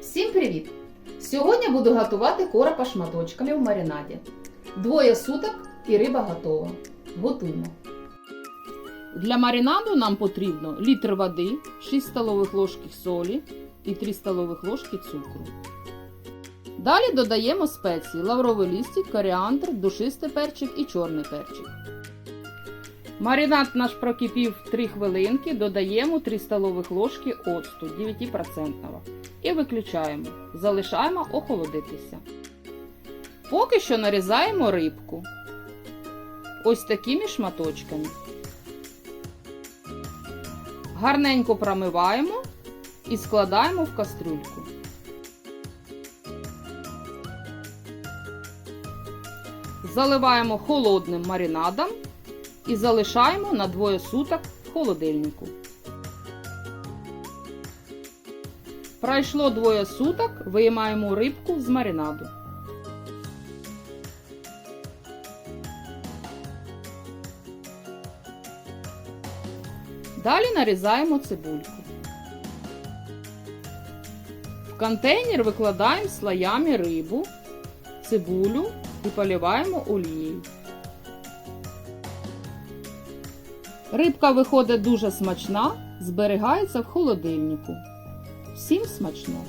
Всім привіт! Сьогодні буду готувати коропа шматочками в маринаді. Двоє суток і риба готова. Готуємо. Для маринаду нам потрібно літр води, 6 столових ложки солі і 3 столових ложки цукру. Далі додаємо спеції лавровий листик, коріандр, душистий перчик і чорний перчик. Маринад наш прокипів 3 хвилинки, додаємо 3 столових ложки оцту 9% і виключаємо. Залишаємо охолодитися. Поки що нарізаємо рибку ось такими шматочками. Гарненько промиваємо і складаємо в кастрюльку. Заливаємо холодним маринадом і залишаємо на двоє суток в холодильнику. Пройшло двоє суток, виймаємо рибку з маринаду. Далі нарізаємо цибульку. В контейнер викладаємо слоями рибу, цибулю і поливаємо олією. Рибка виходить дуже смачна, зберігається в холодильнику. Всім смачного!